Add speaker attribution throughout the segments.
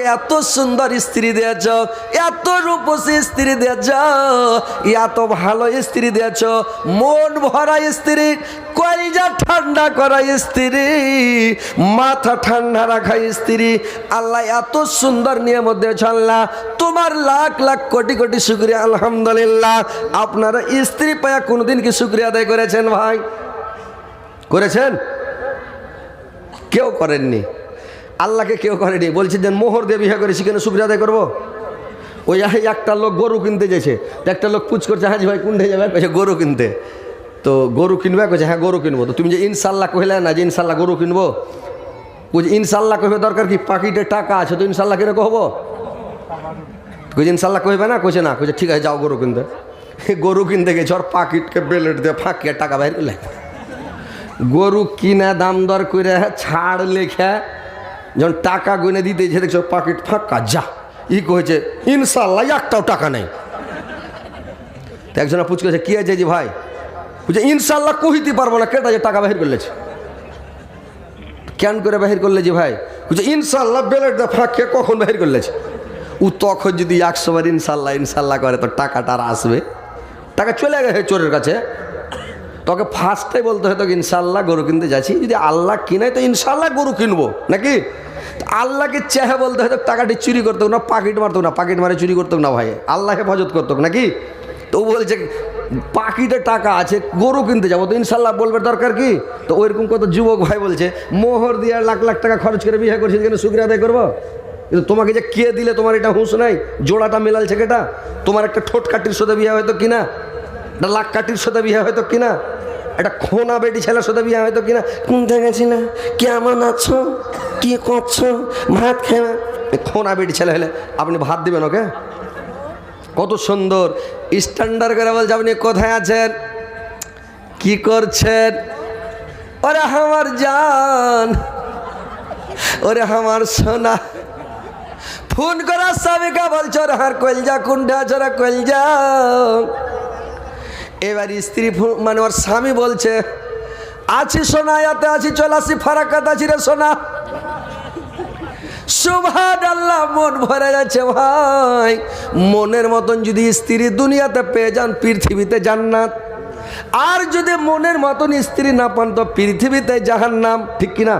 Speaker 1: এত সুন্দর স্ত্রী দিয়েছ, এত রূপসী স্ত্রী দিয়েছ, এত ভালো স্ত্রী দিয়েছ, মন ভরা স্ত্রী, কলজা ঠান্ডা করা স্ত্রী, মাথা ঠান্ডা রাখা স্ত্রী। আল্লাহ এত সুন্দর নিয়ম দিয়েছ, আল্লাহ, তোমার লাখ লাখ কোটি কোটি শুক্রিয়া, আলহামদুলিল্লাহ। আপনারা স্ত্রী পায়া কোনোদিন কি শুক্রিয়া আদায় করেছেন ভাই? করেছেন? কেউ করেননি। আল্লাহকে কেউ করেনি। বলছে যে মোহর দিয়ে বিয়ে করেছি, কেন শুক্রিয়া আদায় করব? ওই একটা লোক গরু কিনতে যেছে একটা লোক পুচ করছে, হাজি ভাই, কোনটা যাবে? কয়েছে গরু কিনতে। তো গরু কিনবে কয়েছে হ্যাঁ গরু কিনবো। তো তুমি যে ইনশাল্লাহ কহিলে না যে ইনশাল্লাহ গরু কিনবো বুঝি ইনশাল্লাহ কহিবে দরকার কি? পাকিটে টাকা আছে, তো ইনশাল্লাহ কিনে কহবো? কইছে, ইনশাল্লাহ কইবে না? কইছে না। কইছে, ঠিক আছে, যাও গরু কিনতে। গরু কিনতে গেছে ওর পাকিটকে বেলেট দিয়ে ফাঁকিয়ে টাকা বাইর গরু কিনা দাম দর করে ছাড় লেখা যখন টাকা গুনে দিতেছে দেখছ পাকিট ফাঁকা, যা। ই কয়েছে ইনশাল্লাহ একটাও টাকা নেই। তো একজনে পুচকেছে কি আছে যে ভাই? বুঝে ইনশাল্লাহ কহিতে পারব না, কেটা যে টাকা বাহির করলেছে কেন করে বাহির করলে যে ভাই? বুঝে ইনশাল্লাহ বেলেট দা ফাঁকে কখন বাহির করলেছে ও তখন যদি একশো বার ইনশাল্লাহ ইনশাল্লাহ করে, তো টাকাটা আর আসবে। টাকা চলে গেছে চোরের কাছে। তোকে ফার্স্টে বলতে হতো ইনশাল্লাহ গরু কিনতে যাচ্ছি। যদি আল্লাহ কিনে, তো ইনশাল্লাহ গরু কিনবো। নাকি? আল্লাহকে চেহে বলতে হতো টাকাটি চুরি করতো না, পাকিট মারতো না, পাকিট মারে চুরি করতো না ভাই। আল্লাহ হেফাজত করতো নাকি? তো বলছে, পাকিটে টাকা আছে, গরু কিনতে যাব। তো ইনশাল্লাহ বলবে, দরকার কি? তো ওইরকম কত যুবক ভাই বলছে, মোহর দিয়ে লাখ লাখ টাকা খরচ করে বিয়ে করছি কেন শুক্রিয়া আদায় করব? কিন্তু তোমাকে যে কে দিলে, তোমার এটা হুঁশ নাই? জোড়াটা মেলালছে কেটা তোমার একটা ঠোঁট কাটির সাথে বিয়ে হয়তো কিনা? একটা লাখ কাটির সাথে বিয়ে হয়তো কিনা? একটা খোনা বেটি ছেলের সাথে বিয়ে হয়তো কিনা? কোনটা গেছি না? কেমন আছো কি করছ ভাত খেয়ে খোনা বেটি ছেলে হলে আপনি ভাত দিবেন ওকে? কত সুন্দর। স্ট্যান্ডার্ড করে বলছে, আপনি কোথায় আছেন? কি করছেন? ওরে আমার জান। ওরে আমার সোনা। ফোন করার স্বামীকে বলছো রে হার কলজা কুন্ডা চোরা কলজা। এবার স্ত্রী মানে ওর স্বামী বলছে, আছি সোনা এতে আছি, চল আসি ফারাকাত আছি রে সোনা। মন ভরে যাচ্ছে, ভাই, মনের মতন যদি স্ত্রী দুনিয়াতে পেয়ে যান, পৃথিবীতে জান্নাত। আর যদি মনের মতন স্ত্রী না পান, তো পৃথিবীতে জাহান্নাম, ঠিক কিনা?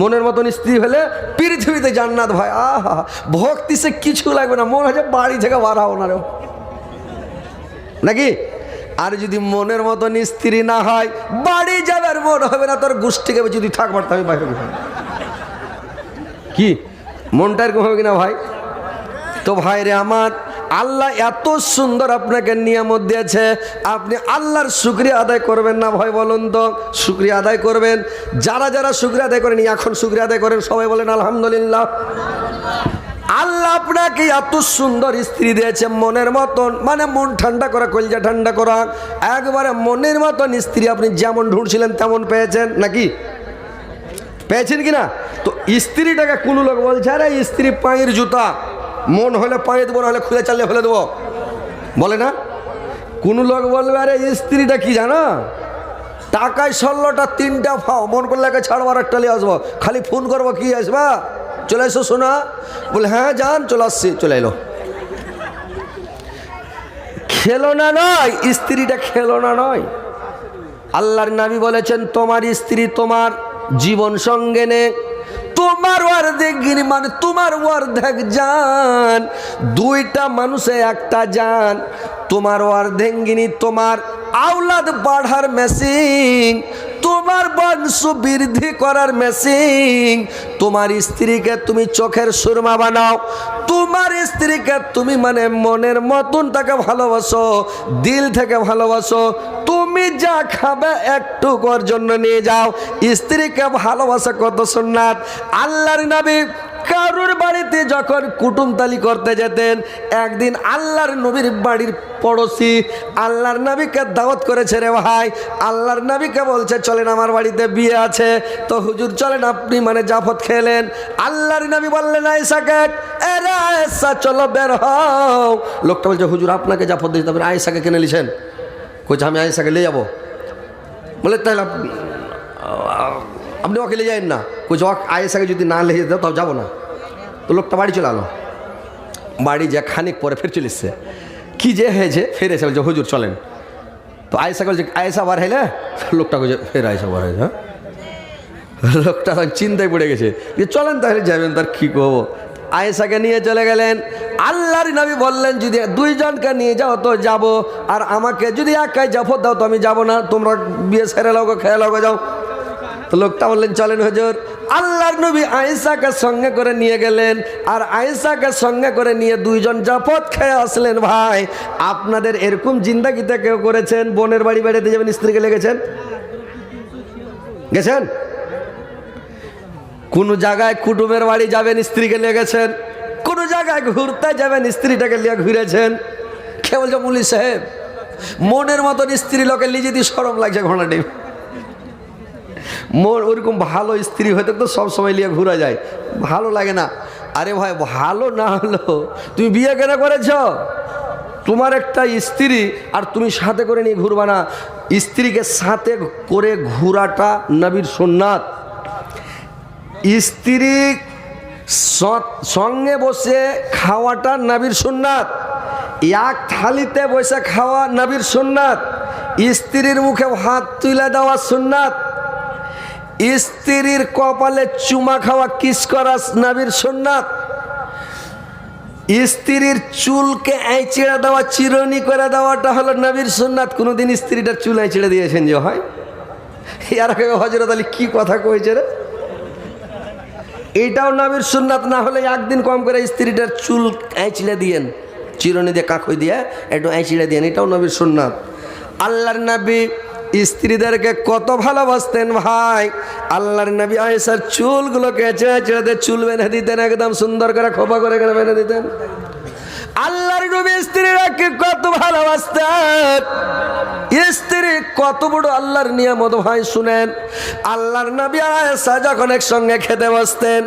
Speaker 1: মনের মতন স্ত্রী হলে পৃথিবীতে জান্নাত, ভাই, আহা, ভক্তি সে কিছু লাগবে না, মনে হচ্ছে বাড়ি থেকে বাড়াও না রে। নাকি? আর যদি মনের মতন স্ত্রী না হয়, বাড়ি যাবার মন হবে না, তোর গোষ্ঠী গোষ্ঠীকে যদি থাকবার আমি বাইরে বসে। কি? মনটা এরকম হবে কিনা ভাই? তো ভাই রে আমার, আল্লাহ এত সুন্দর আপনাকে নিয়ামত দিয়েছে, আপনি আল্লাহর শুক্রিয়া আদায় করবেন না ভাই বলুন তো? শুক্রিয়া আদায় করবেন। যারা যারা শুক্রিয়া আদায় করেন, এখন শুক্রিয়া আদায় করেন, সবাই বলেন আলহামদুলিল্লাহ। আল্লাহ আপনাকে এত সুন্দর স্ত্রী দিয়েছে মনের মতন। মানে মন ঠান্ডা করা, কলজা ঠান্ডা করা। একবারে মনের মতন স্ত্রী আপনি যেমন ঢুঁড়ছিলেন তেমন পেয়েছেন, নাকি? পেয়েছেন কি না? তো স্ত্রীটাকে কোনো লোক বলছে, আরে স্ত্রী পায়ের জুতা। মন হলে পায়ে দেবো, না হলে খুলে চালিয়ে ফেলে দেবো। বলে না? কোনো লোক বলবে, আরে স্ত্রীটা কি জানো? টাকায় ষোলোটা তিনটা ফাও। মন করলে একে ছাড়বার একটা নিয়ে আসব। খালি ফোন করব, কি আসবা? চলে এসো শোনা বলে হ্যাঁ যান, চলে আসছি, চলে এলো। খেলনা নয়, স্ত্রীটা খেলনা নয়। আল্লাহর নবী বলেছেন, তোমার স্ত্রী তোমার জীবন সঙ্গে নে তোমার অর্ধেক গিনি মানে তোমার অর্ধেক জান। দুইটা মানুষে একটা জান। তোমার অর্ধেঙ্গিনী তোমার আওলাদ বাড়ার মেশিন তোমার বংশ বৃদ্ধি করার মেশিন তোমার স্ত্রীকে তুমি চোখের সুরমা বানাও। তোমার স্ত্রীকে তুমি মানে মনের মতন তাকে ভালোবাসো, দিল থেকে ভালোবাসো। তুমি যা খাবে একটু কর জন্য নিয়ে যাও। স্ত্রীকে ভালোবাসা কত সুন্নাত। আল্লাহর নবী কারুর বাড়িতে যখন কুটুমতালি করতে যেতেন, একদিন আল্লাহর নবীর বাড়ির পড়োশি আল্লাহর নবীকে দাওয়াত করেছে রে ভাই। আল্লাহর নবীকে বলছে, চলেন আমার বাড়িতে বিয়ে আছে। তো হুজুর, চলেন আপনি মানে জাফত খেলেন আল্লাহর নবী বললেন আয়সাকে এরে আয়েশা, চলো বের হও। লোকটা বলছে, হুজুর, আপনাকে জাফত দিতে হবে, আয়েশাকে কিনে লিছেন কইছে, আমি আয়েশাকে নিয়ে যাব। বলে, তাহলে আপনি ওকে নিয়ে যাবেন না। কইছে ওকে আয়েশাকে যদি না লিয়ে দাও তাও যাব না। তো লোকটা বাড়ি চলে আলো। বাড়ি যা খানিক পরে ফের চলে এসছে। কি যে হয়েছে, ফের এসে বলছে, হুজুর, চলেন। তো আয়েসা বলছে আয়েসা বার হইলে? লোকটা বলছে ফের আয়েসা বার হয়েছে হ্যাঁ? লোকটা চিন্তায় পড়ে গেছে। যে চলেন তাহলে, যাবেন তার কী করব? আয়েশাকে নিয়ে চলে গেলেন। আল্লাহর নবী বললেন, যদি দুইজনকে নিয়ে যাও, তো যাব। আর আমাকে যদি একাই যাব দাও, তো আমি যাব না। তোমরা বিয়ে সেরে লগো খেয়ে লগো যাও। তো লোকটা বললেন, চলেন হুজুর। আল্লাহর নবী আয়েশাকে সঙ্গে করে নিয়ে গেলেন, আর আয়েশাকে সঙ্গে করে নিয়ে দুইজন জাপত খেয়ে আসলেন। ভাই, আপনাদের এরকম জিন্দাগিতে কেউ করেছেন? বোনের বাড়ি বেড়াতে যাবেন, স্ত্রীকে লেগেছেন? গেছেন? কোনো জায়গায় কুটুমের বাড়ি যাবেন, স্ত্রীকে নিয়ে গেছেন কোনো জায়গায় ঘুরতে যাবেন, স্ত্রীটাকে নিয়ে ঘুরেছেন? কে বলছে, পুলিশ সাহেব? মনের মতন স্ত্রী লোকের যদি সরম লাগছে ঘোড়াটি মোর ওরকম ভালো স্ত্রী হয়তো তো সব সময় নিয়ে ঘুরা যায়। ভালো লাগে না। আরে ভাই, ভালো না হলো, তুমি বিয়ে কেন করেছ? তোমার একটা স্ত্রী আর তুমি সাথে করে নিয়ে ঘুরবা না। স্ত্রীকে সাথে করে ঘোরাটা নবীর সোননাথ স্ত্রী সঙ্গে বসে খাওয়াটা নবীর সুন্নাত। এক থালিতে বসে খাওয়া নবীর সুন্নাত। স্ত্রীর মুখে হাত তুলে দেওয়া সুন্নাত। স্ত্রীর কপালে চুমা খাওয়া কিস করা নবীর সুন্নাত। স্ত্রীর চুলকে আইচিড়ে দেওয়া, চিরনি করে দেওয়াটা হলো নবীর সুন্নাত। কোনোদিন স্ত্রীটার চুল আইচিড়ে দিয়েছেন যে, হয়? আর হজরত আলী কি কথা কয়েছে রে? এইটাও নবীর সুন্নাত, না হলে একদিন কম করে স্ত্রীটার চুল আঁচড়ে দিয়েন, চিরনি দিয়ে কাঁকুই দিয়ে একটু আঁচড়ে দিয়েন, এটাও নবীর সুন্নাত। আল্লাহর নবী স্ত্রীদেরকে কত ভালোবাসতেন ভাই। আল্লাহর নবী আয়েসার চুলগুলোকে চেয়ে চেড়ে চুল বেঁধে দিতেন, একদম সুন্দর করে খোপা করে বেঁধে দিতেন। আল্লাহর নবী স্ত্রীরাকে কত ভালোবাসতেন? স্ত্রী কত বড় আল্লাহর নিয়ামত ভাই শুনেন। আল্লাহর নবী আয়েশা যখন একসঙ্গে খেতে বসতেন,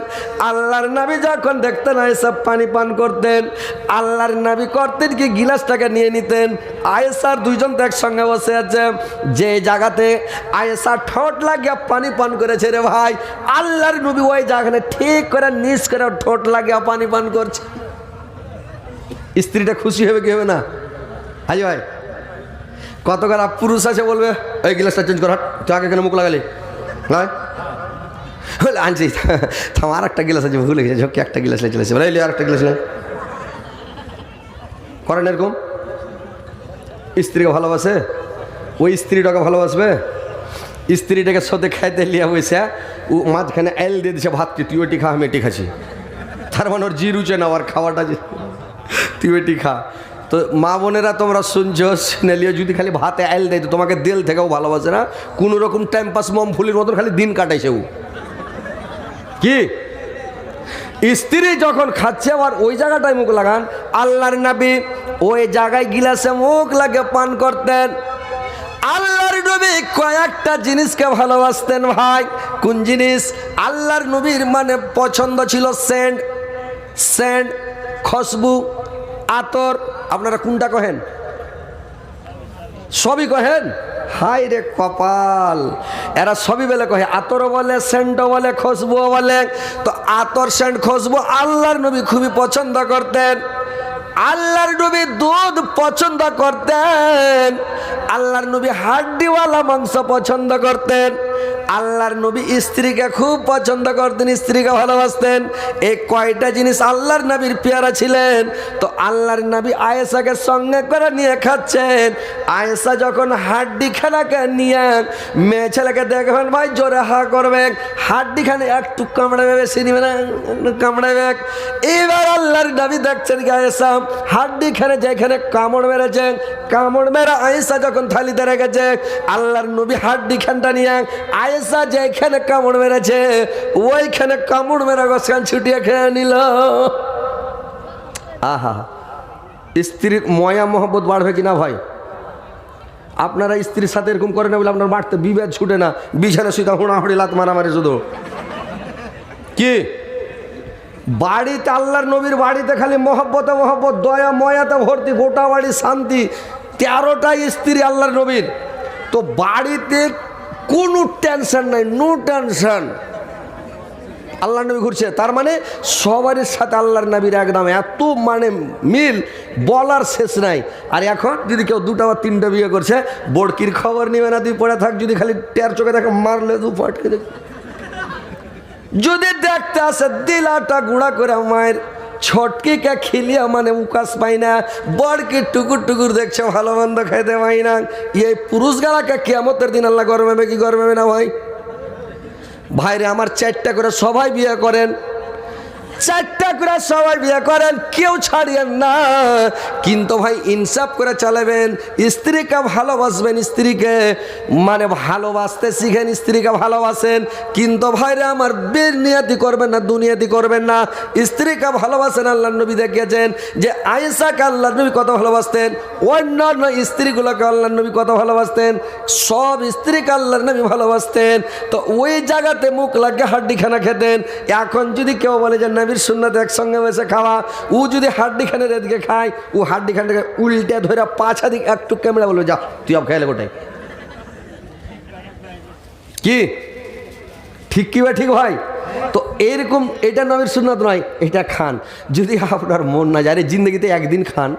Speaker 1: আল্লাহর নবী যখন দেখতেন আয়েশা পানি পান করতেন, আল্লাহর নবী করতেন কি গিলাসটাকে নিয়ে নিতেন? আয়েশার দুইজন তো একসঙ্গে বসে আছে। যে জায়গাতে আয়েশা ঠোঁট লাগিয়ে পানি পান করেছে রে ভাই, আল্লাহর নবী ওই জায়গানে ঠিক করে নিচ করে ঠোঁট লাগিয়ে পানি পান করছে। স্ত্রীটা খুশি হবে কি হবে না? হাজি ভাই কত কারা পুরুষ আছে বলবে? ওই গ্লাসটা চেঞ্জ কর হাট, আগে কেন মুখ লাগালি। নয় বলে আনছি। থাম আর একটা গিলাস আছে ভুলে গেছে। ঝোঁকে একটা গিলাস নিয়ে চলেছে বলে আর একটা গিলাস নেই করেন এরকম? স্ত্রীকে ভালোবাসে? ওই স্ত্রীটাকে ভালোবাসবে? স্ত্রীটাকে সাথে খাইতে লিয়া বসে ও মাঝখানে এল দিয়ে দিছে ভাতকে। তুই ওটি খা আমি এটি খাচ্ছি। তার মানে ওর জি রুচে না আর খাওয়াটা যে তুই এটি খা। তো মা বোনেরা তোমরা শুনছো শুনেলিও যদি খালি ভাতে এল দেয়, তো তোমাকে দিল থেকেও ভালোবাসে না। কোনো রকম টাইম পাস মম ফুলির মতন খালি দিন কাটাইছে ও। কি? স্ত্রী যখন খাচ্ছে, আবার ওই জায়গাটায় মুখ লাগান। আল্লাহর নবী ওই জায়গায় গিলাসে মুখ লাগে পান করতেন। আল্লাহর নবী কয়েকটা জিনিসকে ভালোবাসতেন ভাই। কোন জিনিস? আল্লাহর নবীর মানে পছন্দ ছিল সেন্ট। সেন্ট খুশবু আতর, আপনারা কোনটা কহেন? সবই কহেন? হাই রে কপাল। এরা সবই বেলে কহে আতর বলে, সেন্টও বলে, খুশবুও বলে। তো আতর, সেন্ট, খুশবু আল্লাহর নবী খুবই পছন্দ করতেন। আল্লাহর নবী দুধ পছন্দ করতেন। আল্লাহর নবী হাড্ডিওয়ালা মাংস পছন্দ করতেন। আল্লাহর নবী স্ত্রীকে খুব পছন্দ করতেন, স্ত্রীকে ভালোবাসতেন। এই কয়টা জিনিস আল্লাহর নবীর পেয়ারা ছিলেন। তো আল্লাহর নবী আয়েশাকে সঙ্গে করে নিয়ে খাচ্ছেন। আয়েশা যখন হাড্ডি খেলাকে নিয়ে মেয়ে ছেলেকে দেখবেন, ভাই জোরে হা করবে। হাড্ডি খানে একটু কামড়াবে বেশি নিবে না কামড়াবে। এবার আল্লাহর নবী দেখছেন কি আয়েশা হাড্ডি খানে যেখানে কামড় মেরেছেন কামড় মেরে আয়েশা যখন থালিতে রেখেছে, আল্লাহর নবী হাড্ডি খানটা নিয়ে আয়েশা যেখানে কামড় মেরেছে, ওইখানে কামড় মেরে গোসান ছুটিয়ে খেয়ে নিল। আহা, স্ত্রীর ময়া মহব্বত বাড়বে কিনা ভাই? আপনারা স্ত্রীর সাথে এরকম করে না বলে আপনার বাড়তে বিভেদ ছুটে না। বিছানা সুতা হুড়াহুড়ি লাত মারামারি শুধু। কি? বাড়িতে আল্লাহর নবীর বাড়িতে খালি মহব্বতে মহব্বত, দয়া, ময়াতে ভর্তি, গোটা বাড়ি শান্তি। তেরোটা স্ত্রী আল্লাহর নবীর। তো বাড়িতে কোনো টেনশন নাই নো টেনশন আল্লাহর নবী ঘুরছে, তার মানে সবারই সাথে আল্লাহর নবীর একদম এত মানে মিল বলার শেষ নাই। আর এখন যদি কেউ দুটো বা তিনটা বিয়ে করছে, বড়কির খবর নিবে না, তুই পড়ে থাক, যদি খালি টের চোখে দেখে মারলে দু ফাটকে যদি দেখতে আসে, দিলাটা গুঁড়া করে মায়ের ছটকে কে খেলিয়া মানে উকাশ পাই না বড়কে টুকুর টুকুর দেখছে, ভালো মন্দ খাইতে পাই না। এই পুরুষ গালাকে কেমতের দিন আল্লাহ গরমে কি গরমে না ভাই? ভাইরে, আমার চারটা করে সবাই বিয়ে করেন। চারটা করে সবাই বিয়ে করেন, কেউ ছাড়িয়েন না। কিন্তু ভাই, ইনসাফ করে চালাবেন, স্ত্রীকে ভালোবাসবেন স্ত্রীকে। মানে ভালোবাসতে শিখেন, স্ত্রীকে ভালোবাসেন। কিন্তু ভাইরে, আমার বের নিয়াতি করবেন না, দুনিয়াতি করবেন না। স্ত্রীকে ভালোবাসেন আল্লাহ নবী দেখিয়েছেন যে আয়েশাকে আল্লাহ নবী কত ভালোবাসতেন, অন্যান্য স্ত্রীগুলোকে আল্লাহ নবী কত ভালোবাসতেন, সব স্ত্রীকে আল্লাহ নবী ভালোবাসতেন। তো ওই জায়গাতে মুখ লাগে হাড্ডিখানা খেতেন। এখন যদি কেউ বলে যে নবীর সুন্নাতে একসঙ্গে বসে খাওয়া। ও যদি হাড্ডি হাড্ডিখানের এদিকে খায়, ও হাড্ডিখানটাকে উল্টে ধরে পাছা দিক একটু ক্যামেরা বলবে, যা, তুই আপ খাইলে গোটাই কি? ঠিক কি বা ঠিক ভাই? তো এরকম এটা নবীর সুন্নাত নয়, এটা খান। যদি আপনার মন না যায় জিন্দগিতে একদিন খান।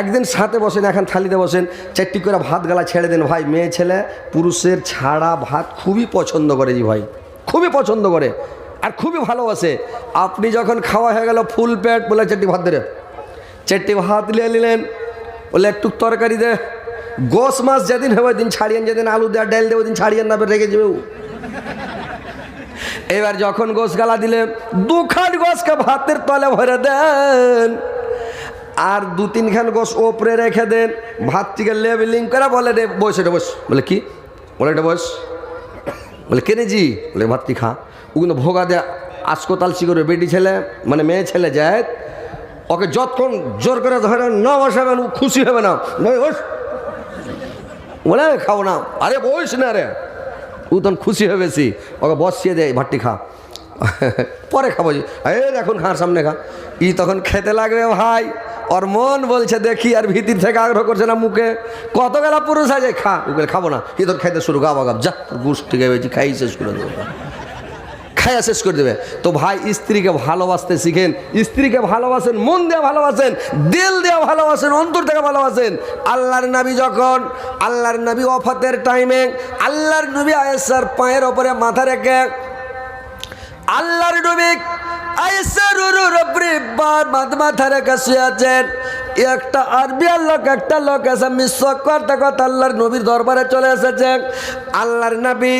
Speaker 1: একদিন সাথে বসেন এখন থালিতে বসেন, চারটি করে ভাত গালা ছেড়ে দেন। ভাই, মেয়ে ছেলে, পুরুষের ছাড়া ভাত খুবই পছন্দ করে জি ভাই। খুবই পছন্দ করে। আর খুবই ভালোবাসে আপনি যখন খাওয়া হয়ে গেল ফুল পেট বলে চারটি ভাত দেবে চারটি ভাত নিয়ে নিলেন, বলে একটু তরকারি দে। গোস মাছ যেদিন হবে দিন ছাড়িয়েন যেদিন আলু দেওয়া ডাল দেবে দিন ছাড়িয়েন না রেখে যাবে এবার যখন গোস গালা দিলে, দুখান গোসকে ভাতের তলে ভরে দেন। আর দু তিনখান গোস ওপরে রেখে দেন। ভাতটিকে লেবেলিং করে বলে, রে, বস, এটা বস। বলে, কি? বলে, এটা বস। বলে কেনে জি? বলে, ভাতটি খা। ও কিন্তু ভোগা দেয়া আজকো তালসি করবে বেটি ছেলে মানে মেয়ে ছেলে যায় ওকে যতক্ষণ জোর করে ধরে না বসাবেন ও খুশি হবে না। বস বলে খাও না। আরে, বস না রে। ও তখন খুশি হয়ে বেশি। ওকে বসিয়ে দেয় ভাতটি খা। পরে খাব। জি এই এখন খার সামনে খা। ই তখন খেতে লাগবে, ভাই, ওর মন বলছে, দেখি, আর ভিতর থেকে আগ্রহ করছে না মুখে। কত গেলা পুরুষ আছে, খা। ওগুলো খাব না। ই তোর খাইতে শুরু গাবা গাব যা গুষ্টি গেছি খাই শেষ করে দেবো। খাইয়া শেষ করে দেবে। তো ভাই, স্ত্রীকে ভালোবাসতে শিখেন, স্ত্রীকে ভালোবাসেন, মন দিয়ে ভালোবাসেন, দিল দিয়ে ভালোবাসেন, অন্তর থেকে ভালোবাসেন। আল্লাহর নবী যখন, আল্লাহর নবী অফাতের টাইমে আল্লাহর নবী আয়েসার পায়ের ওপরে মাথা রেখে, আল্লাহর নবী উপরে শুয়ে আছেন। একটা লোক একটা লোক এসে নবীর দরবারে চলে আল্লাহর নবী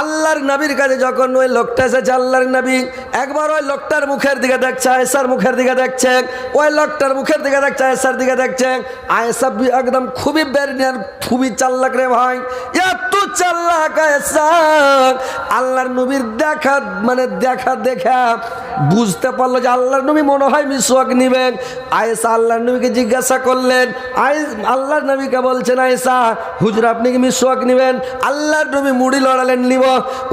Speaker 1: আল্লাহর নবীর কাছে যখন ওই লোকটা এসেছে, আল্লাহর নবী, একবার ওই লোকটার মুখের দিকে দেখছে আয়েসার মুখের দিকে দেখছে, ওই লোকটার মুখের দিকে দেখছে আয়েসার দিকে দেখছে। আয়েসা একদম খুবই বেরনিয়ার খুবই চাল্লাক রে ভাই। এত চাল্লাক আয়েসা আল্লাহর নবীর দেখা মানে দেখা দেখা বুঝতে পারল যে আল্লাহর নবী মনে হয় মিসওয়াক নিবেন আয়েসা আল্লাহর নবীকে জিজ্ঞাসা করলেন আই আল্লাহর নবীকে বলছেন আয়েসা হুজুর আপনি কি মিসওয়াক নিবেন? আল্লাহর নবী মুড়ি লড়ালেন নিব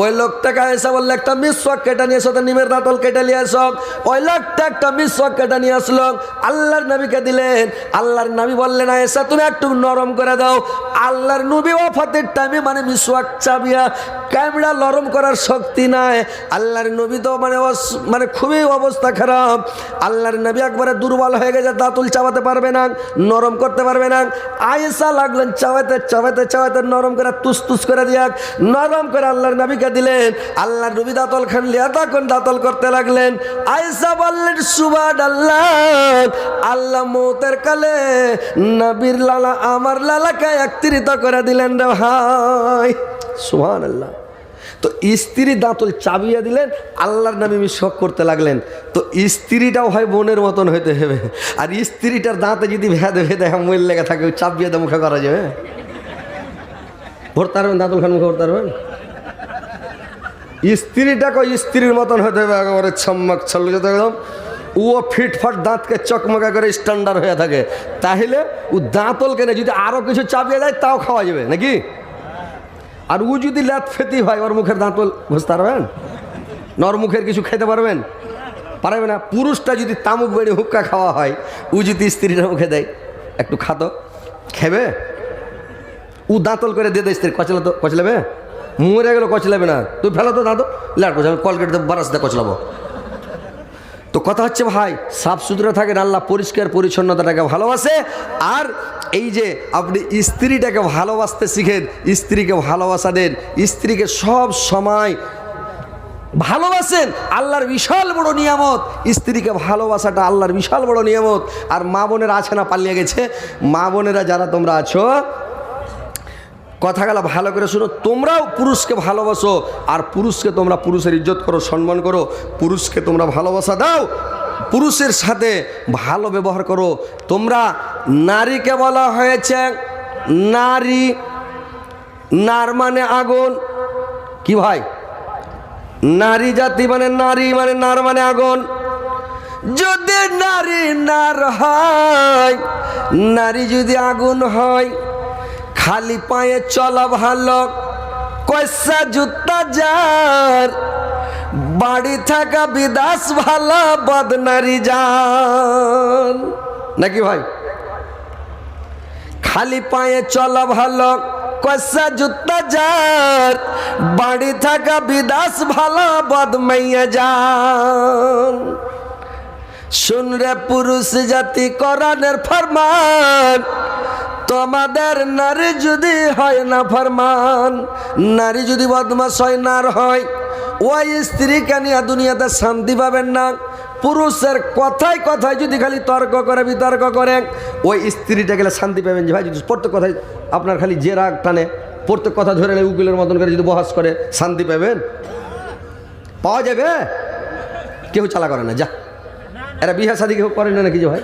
Speaker 1: ওই লোকটাকে আয়েসা বললে, একটা মিসওয়াক কেটে নিয়ে এসো তো নিমের দাঁতল কেটে নিয়ে এসো। ওই লোকটা একটা মিসওয়াক কেটে নিয়ে আসলো। আল্লাহর নবীকে দিলেন। আল্লাহর নবী বললেন আয়েসা তুমি একটু নরম করে দাও। আল্লাহর নবী ওফাতের টাইমে মানে মিসওয়াক চাবিয়া ক্যামেরা নরম করার শক্তি নাই। আল্লাহর নবী তো মানে মানে খুবই অবস্থা খারাপ। আল্লাহর নবী একবারে দুর্বল হয়ে গেছে, দাঁতুল চাবাতে পারবে না, নরম করতে পারবে না। আয়েসা লাগলেন চাওয়াতে চাওয়াতে চাওয়াতে নরম করে তুস তুস করে দিয়াক। নরম করে আল্লাহর নবীকে দিলেন। আল্লাহর নবী দাঁতল খান, লিয়া তখন দাঁতল করতে লাগলেন। আয়েসা বললেন সুবাদ আল্লাহ আল্লাহ মৌতের কালে নবীর লালা আমার লালাকে একত্রিত করে দিলেন রে ভাই। সুহান আল্লাহ তো স্ত্রী দাঁতল চাবিয়ে দিলেন, আল্লাহর নামে মিশক করতে লাগলেন। তো স্ত্রীটাও হয় বোনের মতন হইতে হবে। আর স্ত্রীটার দাঁতে যদি ভেদে ভেদে মূল লেগে থাকে চাপিয়ে দিয়ে মুখে করা যাবে। ভরতে পারবেন দাঁতল খান মুখে ভরতে পারবেন স্ত্রীটাকে স্ত্রীর মতন হতে হবে, একেবারে ছম্মক ছল্ল একদম। ও ফিটফাট দাঁতকে চকমকা করে স্ট্যান্ডার্ড হয়ে থাকে। তাহলে ও দাঁতল কেনে যদি আরও কিছু চাপিয়ে দেয়, তাও খাওয়া যাবে, নাকি? আর ও যদি ল্যাথ ফেতি হয়, ওর মুখের দাঁতল ঘষতে পারবেন? নর মুখের কিছু খেতে পারবেন? পারবে না। পুরুষটা যদি তামুক বেড়ে হুক্কা খাওয়া হয়, ও যদি স্ত্রীর মুখে দেয়, একটু খাতো। খেবে? ও দাঁতল করে দিয়ে দেয় স্ত্রী কচলা তো কচলাবে মরে গেলে কচলাবে না। তুই ফেলো তো দাদু। লাট করছে আমি কলগেট বারাস দিয়ে কচলাবো। তো কথা হচ্ছে ভাই, সাফ সুতরা থাকেন, আল্লাহ পরিষ্কার পরিচ্ছন্নতাটাকে ভালোবাসে। আর এই যে আপনি স্ত্রীটাকে ভালোবাসতে শিখেন, স্ত্রীকে ভালোবাসা দেন, স্ত্রীকে সব সময় ভালোবাসেন, আল্লাহর বিশাল বড় নিয়ামত। স্ত্রীকে ভালোবাসাটা আল্লাহর বিশাল বড় নিয়ামত। আর মা বোনেরা আছে না পালিয়ে গেছে? মা বোনেরা যারা তোমরা আছো কথাগুলো ভালো করে শুনো। তোমরাও পুরুষকে ভালোবাসো আর পুরুষকে তোমরা পুরুষের ইজ্জত করো, সম্মান করো। পুরুষকে তোমরা ভালোবাসা দাও, পুরুষের সাথে ভালো ব্যবহার করো। তোমরা নারীকে বলা হয়েছে, নারী, নার মানে আগুন। কি ভাই? নারী জাতি মানে নারী মানে নার মানে আগুন। যদি নারী নার হয়, নারী যদি আগুন হয় খালি পায়ে চলা ভালো কয়সা জুতা যার বাড়ি থাকা বিদাস ভালো বদনারী যান নাকি ভাই খালি পায়ে চলা ভালো কষা জুতা যার বাড়ি থাকা বিদাস ভালো বদমাইয়া যান শুন রে পুরুষ জাতি কোরআনের ফরমান। তোমাদের নারী যদি হয় না ফরমান, নারী যদি বদমাস হয় নার হয়, ওই স্ত্রী কানিয়া দুনিয়াতে শান্তি পাবেন না। পুরুষের কথায় কথায় যদি খালি তর্ক করে, বিতর্ক করে, ওই স্ত্রীটা গেলে শান্তি পাবেন যে, ভাই, যদি প্রত্যেক কথায় আপনার খালি যে রাগ টানে, প্রত্যেক কথা ধরে নেয় উকিলের মতন করে যদি বহাস করে, শান্তি পাবেন? পাওয়া যাবে? কেউ চালা করে না, যা। এরা বিহা শাদি কেউ করে না নাকি যে ভাই?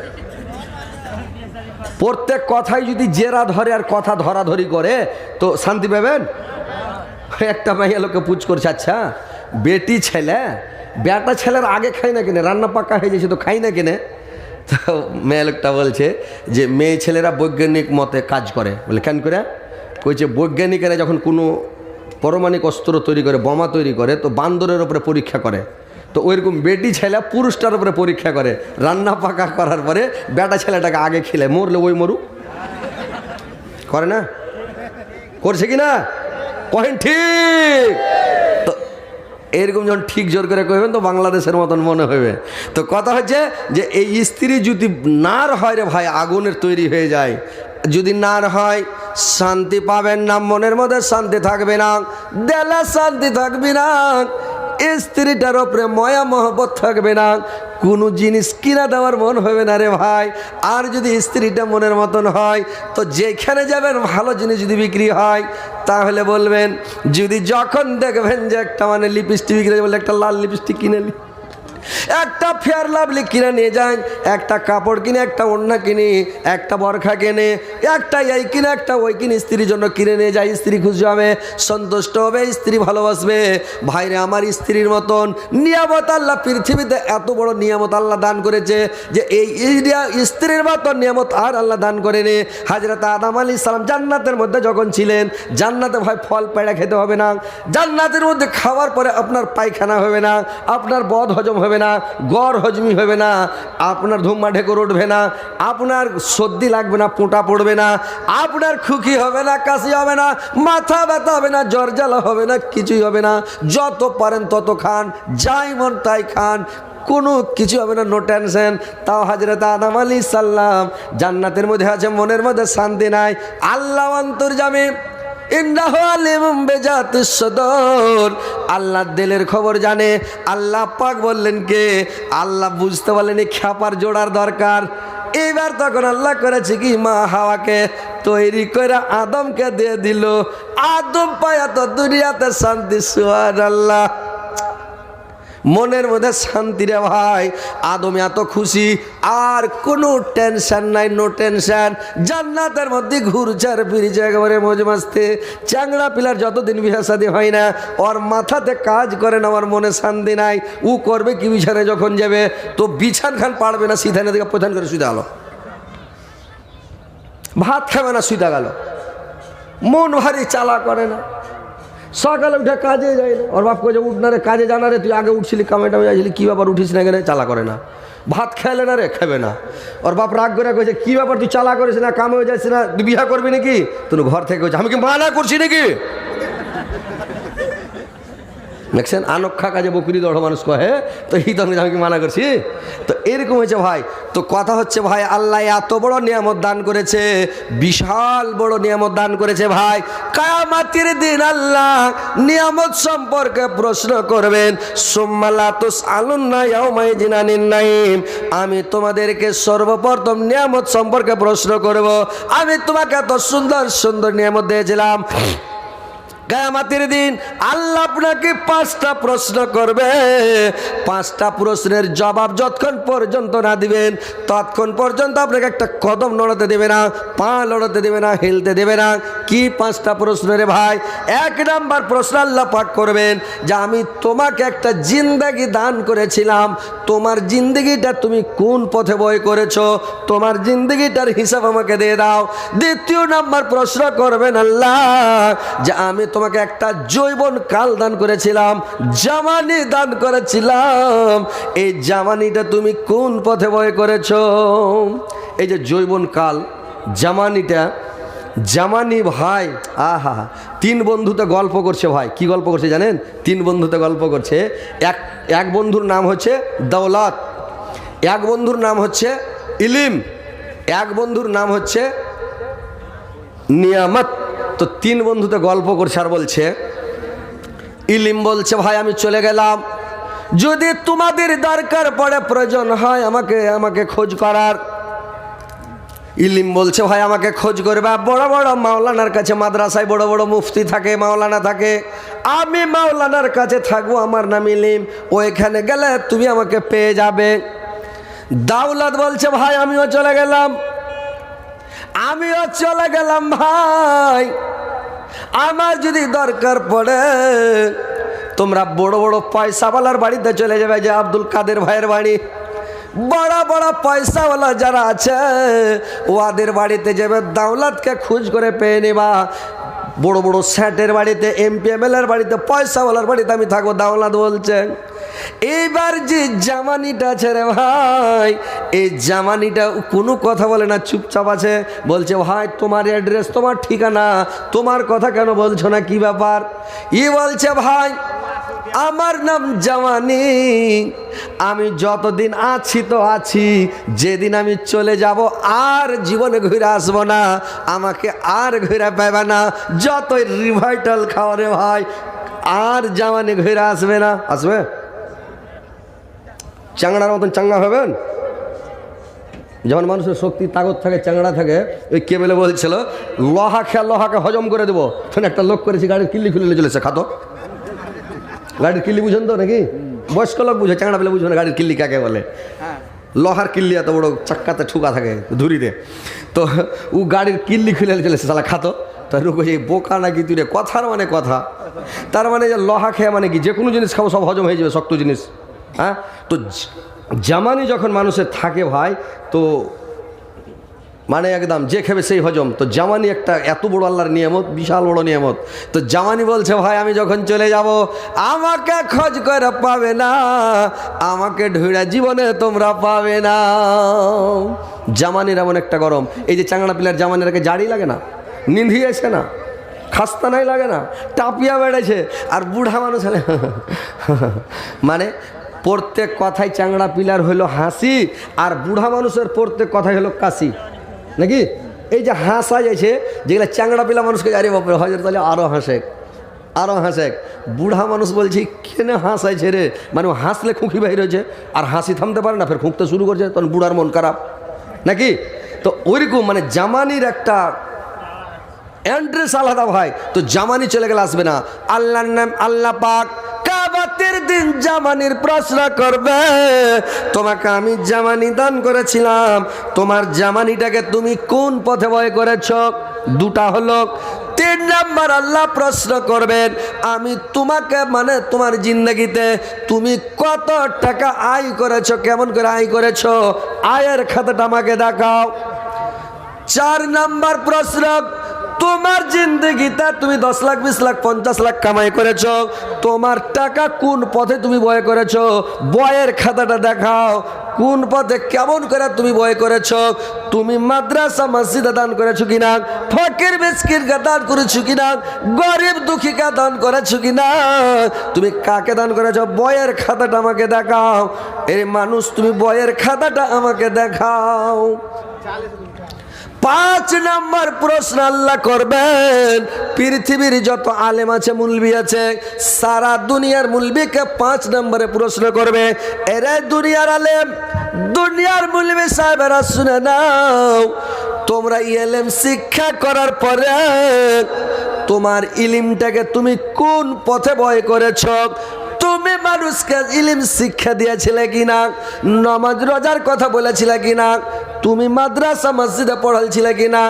Speaker 1: প্রত্যেক কথাই যদি জেরা ধরে আর কথা ধরাধরি করে, তো শান্তি পাবেন? একটা মাইয়া লোকে পুজ করছে আচ্ছা বেটি ছেলে, বেটা ছেলের আগে খাই না কেনে, রান্না পাকা হয়ে যাচ্ছে তো খাই না কেনে? তো মেয়ে লোকটা বলছে যে, মেয়ে ছেলেরা বৈজ্ঞানিক মতে কাজ করে। বলে, কেন করে? কইছে, বৈজ্ঞানিকেরা যখন কোনো পরমাণিক অস্ত্র তৈরি করে, বোমা তৈরি করে, তো বান্দরের উপরে পরীক্ষা করে। তো ওইরকম বেটি ছেলে পুরুষটার উপরে পরীক্ষা করে, রান্না পাকা করার পরে বেটা ছেলেটাকে আগে খেলে, মরলে ওই মরু করে না? করছে কি না? কহেন ঠিক। তো এরকম যখন ঠিক জোর করে কইবেন তো বাংলাদেশের মতন মনে হবে তো কথা হচ্ছে যে এই স্ত্রী যদি নার হয় রে ভাই, আগুনের তৈরি হয়ে যায়। যদি নার হয়, শান্তি পাবেন না, মনের মধ্যে শান্তি থাকবে না। দেলা শান্তি থাকবে না। স্ত্রীটার ওপরে ময়া মহব্বত থাকবে না, কোনো জিনিস কিনা দেওয়ার মন হবে না রে ভাই। আর যদি স্ত্রীটা মনের মতন হয়, তো যেখানে যাবেন ভালো জিনিস যদি বিক্রি হয়, তাহলে বলবেন, যদি যখন দেখবেন যে একটা মানে লিপস্টিক বিক্রি বলে একটা লাল লিপস্টিক কিনে নি। একটা ফেয়ার লাভলি কিনে নিয়ে যান একটা কাপড় কিনে, একটা ওড়না কিনে, একটা বরখা কিনে, একটা এই কিনে, একটা ওই কিনে, স্ত্রীর জন্য কিনে নিয়ে যায়, স্ত্রী খুশি হবে, সন্তুষ্ট হবে, স্ত্রী ভালোবাসবে। ভাইরে, আমার স্ত্রীর মতন নিয়ামত আল্লাহ পৃথিবীতে এত বড় নিয়ামত আল্লাহ দান করেছে যে এই স্ত্রীর মতন নিয়ামত আর আল্লাহ দান করেনি। হাজরত আদাম আলী সালাম জান্নাতের মধ্যে যখন ছিলেন, জান্নাতে ভাই ফল পেড়া খেতে হবে না। জান্নাতের মধ্যে খাওয়ার পরে আপনার পায়খানা হবে না, আপনার বদ হজম হবে না গড় হজমি হবে না, আপনার ধুম্মা ঢেকুর উঠবে না, আপনার সর্দি লাগবে না, পোঁটা পড়বে না, আপনার খুকি হবে না, কাশি হবে না, মাথা ব্যথা হবে না, জ্বর জ্বালা হবে না, কিছুই হবে না, যত পারেন তত খান, যাই মন তাই খান, কোনো কিছু হবে না নো টেনশন তাও হাজরত আদাম আলী সাল্লাম জান্নাতের মধ্যে আছে, মনের মধ্যে শান্তি নাই, আল্লাহ অন্তর্জামী আল্লাহ দেলের খবর জানে। আল্লাহ পাক বললেন কে? আল্লাহ বুঝতে পারলেন এই খ্যাপার জোড়ার দরকার। এবার তখন আল্লাহ করেছে কি? মা হাওয়াকে তৈরি করে আদমকে দিয়ে দিল। আদম পায়া তো দুনিয়াতে শান্তি সুহান আল্লাহ মনের মধ্যে শান্তি রে ভাই। আদমে এত খুশি, আর কোনো টেনশন নাই নো টেনশন জান্নাতের মধ্যে ঘুরছার ফিরিছে একেবারে মজ মাসতে। চ্যাংড়া পিলার যতদিন বিহা শাদী হয় না, ওর মাথাতে কাজ করে না, আমার মনে শান্তি নাই। ও করবে কি বিছানে যখন যাবে? তো বিছান খান পারবে না সিধানে দিকে প্রধান করে শুধু আলো ভাত খাবে না শুধু গেল। মন ভারী চালা করে না। সকালে উঠে কাজে যাই না ওর বাপ কে উঠ না রে, কাজে জানা রে, তুই আগে উঠছিলি কামে টামে যাইছিলি কী ব্যাপার উঠিস না কেন? চালা করে না। ভাত খেলে না রে, খাবে না। ওর বাপ রাগ করে কয়েছে কী ব্যাপার, তুই চালা করিস না, কামে যাচ্ছিস না, তুই বিয়া করবি নাকি? তুই ঘর থেকে কইছে, আমি কি মানা করছি নাকি? দেখছেন? আনক্ষা কাজে বকরি দড় মানুষ কহে তো এই তো আমি মানা করছি? তো এরকম হয়েছে ভাই। তো কথা হচ্ছে ভাই, আল্লাহ এত বড় নিয়ামত দান করেছে, বিশাল বড় নিয়ামত দান করেছে ভাই। কায়ামাতির দিন আল্লাহ নিয়ামত সম্পর্কে প্রশ্ন করবেন সোম্মালাতুস নাইম আমি তোমাদেরকে সর্বপ্রথম নিয়ামত সম্পর্কে প্রশ্ন করব। আমি তোমাকে এত সুন্দর সুন্দর নিয়ামত দিয়েছিলাম। কেয়ামাতের দিন আল্লাহ আপনাকে পাঁচটা প্রশ্ন করবে। পাঁচটা প্রশ্নের জবাব যতক্ষণ পর্যন্ত না দিবেন, ততক্ষণ পর্যন্ত আপনাকে একটা কদম নড়াতে দেবে না, পা লড়াতে দেবে না, হেলতে দেবে না। কি পাঁচটা প্রশ্ন রে ভাই? এক নাম্বার প্রশ্ন আল্লাহ পাঠ করবেন যে, আমি তোমাকে একটা জিন্দাগি দান করেছিলাম, তোমার জিন্দগিটা তুমি কোন পথে বয় করেছ? তোমার জিন্দগিটার হিসাব আমাকে দিয়ে দাও। দ্বিতীয় নাম্বার প্রশ্ন করবেন আল্লাহ যে, আমি তোমাকে একটা জৈবন কাল দান করেছিলাম, জামানি দান করেছিলাম। এই জামানিটা তুমি কোন পথে বয় করেছ? এই যে জৈবন কাল, জামানিটা, জামানি ভাই, আহা, তিন বন্ধুতে গল্প করছে ভাই। কি গল্প করছে জানেন? তিন বন্ধুতে গল্প করছে। এক এক বন্ধুর নাম হচ্ছে দৌলত এক বন্ধুর নাম হচ্ছে ইলিম, এক বন্ধুর নাম হচ্ছে নিয়ামত। তো তিন বন্ধুতে গল্প করছে আর বলছে, ইলিম বলছে, ভাই, আমি চলে গেলাম। যদি তোমাদের দরকার পড়ে, প্রয়োজন হয় আমাকে আমাকে খোঁজ করার। ইলিম বলছে, ভাই, আমাকে খোঁজ করবে। বড় বড় মাওলানার কাছে, মাদ্রাসায় বড় বড় মুফতি থাকে, মাওলানা থাকে। আমি মাওলানার কাছে থাকব, আমার নাম ইলিম। ওইখানে গেলে তুমি আমাকে পেয়ে যাবে। দাউলাত বলছে, ভাই, আমিও চলে গেলাম। আমিও চলে গেলাম ভাই। আমার যদি দরকার পড়ে, তোমরা বড় বড় পয়সাওয়ালার বাড়িতে চলে যাবে যে আব্দুল কাদের ভাইয়ের বাড়ি। বড় বড় পয়সাওয়ালা যারা আছে, ওয়াদের বাড়িতে যাবে, দাওলাতকে খুঁজ করে পেয়ে নেবা। বড় বড় স্যাটের বাড়িতে এমপি এমএলএর বাড়িতে, পয়সাওয়ালার বাড়িতে আমি থাকব দাওলাদ বলছেন এইবার যে জামানিটা আছে রে ভাই, এই জামানিটা কোনো কথা বলে না, চুপচাপ আছে। বলছে, ভাই, তোমার অ্যাড্রেস, তোমার ঠিকানা, তোমার কথা কেন বলছো না, কি ব্যাপার? ই বলছে, ভাই আমার নাম জামানি আমি যতদিন আছি তো আছি, যেদিন আমি চলে যাব আর জীবনে ঘুরে আসব না, আমাকে আর ঘুরে পাবে না। যতই রিভাইটাল খাওয়া রে ভাই, আর জামানি ঘুরে আসবে না। আসবে? চাংড়ার মতন চাঙ্গা হবেন যখন মানুষের শক্তি, তাগত থাকে চাংড়া থাকে, ওই কেবেলে বলছিল লোহা খেয়া লোহাকে হজম করে দেবো। একটা লোক করেছি, গাড়ির কিল্লি খুলে চলেছে, খাতো। গাড়ির কিল্লি বুঝেন তো নাকি? বয়স্ক লোক বুঝে চাংড়া পেলে বুঝবে না গাড়ির কিল্লি কাকে বলে। লোহার কিল্লি এত বড় চাক্কাতে ঠুকা থাকে ধুরিতে। তো ও গাড়ির কিল্লি খুলে চলেছে সালা খাতো। তো রুকো এই বোকা নাকি তুই রে? কথার মানে কথা। তার মানে যে লোহা খেয়ে মানে কি? যে কোনো জিনিস খাব সব হজম হয়ে যাবে শক্ত জিনিস। হ্যাঁ? তো জামানি যখন মানুষের থাকে ভাই তো মানে একদম যে খেবে সেই হজম। তো জামানি একটা এত বড় আল্লাহর নিয়ামত, বিশাল বড় নিয়ামত। তো জামানি বলছে, ভাই, আমি যখন চলে যাব, আমাকে খোঁজ করে পাবে না, আমাকে ঢুড়া জীবনে তোমরা পাবে না। জামানির এমন একটা গরম। এই যে চাংড়া পিলার জামানিরাকে জাড়ি লাগে না নিন্দিয়েছে না খাস্তা নাই লাগে না, টাপিয়া বেড়েছে, আর বুড়া মানুষ হলে মানে প্রত্যেক কথায় চাংড়া পিলার হলো হাসি, আর বুড়া মানুষের প্রত্যেক কথাই হলো কাশি। নাকি? এই যে হাসা যাইছে যেগুলো চ্যাংড়া পিলা মানুষকে আরে বাপরে হজর তাহলে আরও হাসে আরও হাসে বুড়া মানুষ বলছি, কেন হাসাইছে রে? মানে হাসলে খুঁকি বাহির হয়েছে, আর হাসি থামতে পারে না, ফের খুঁকতে শুরু করছে, তখন বুড়ার মন খারাপ। নাকি? তো ওইরকম মানে জামানির একটা অ্যান্ড্রেস আলাদা ভাই, তো জামানি চলে গেলে আসবে না। আল্লাহর নাম, আল্লাহ পাক কাবাতের দিন জামানির প্রশ্ন করবে। তোমাকে আমি জামানি দান করেছিলাম। তোমার জামানিটাকে তুমি কোন পথে বয় করেছ? দুটা হলো, তিন নাম্বার আল্লাহ প্রশ্ন করবেন, আমি তোমাকে মানে তোমার জিন্দগিতে তুমি কত টাকা আয় করেছ, কেমন করে আয় করেছ? আয়ের খাতাটা আমাকে দেখাও। চার নাম্বার প্রশ্ন তোমার জিন্দগিতে তুমি দশ লাখ, বিশ লাখ, পঞ্চাশ লাখ কামাই করেছ। তোমার টাকা কোন পথে তুমি বয় করেছ? বয়ের খাতাটা দেখাও, কোন পথে কেমন করে তুমি বয় করেছ? তুমি মাদ্রাসা মসজিদে দান করেছ কিনা? ফকির মিসকিনকে দান করেছ কিনা? গরিব দুঃখীকে দান করেছ কিনা? তুমি কাকে দান করেছ? বয়ের খাতাটা আমাকে দেখাও। এই মানুষ, তুমি বয়ের খাতাটা আমাকে দেখাও। পাঁচ নাম্বার প্রশ্ন আল্লাহ করবেন, পৃথিবীর যত আলেম আছে, মুলবি আছে, সারা দুনিয়ার মুলবিকে পাঁচ নম্বরে প্রশ্ন করবে, এরা দুনিয়ার আলেম, দুনিয়ার মুলবি সাহেবেরা শুনে নাও, তোমরা ইলেম শিক্ষা করার পরে তোমার ইলিমটাকে তুমি কোন পথে বয় করেছ? তুমি মানুষকে ইলিম শিক্ষা দিয়েছিলে কিনা? নমাজ, রোজার কথা বলেছিলে কিনা? তুমি মাদ্রাসা, মসজিদে পড়ালছিলে কিনা?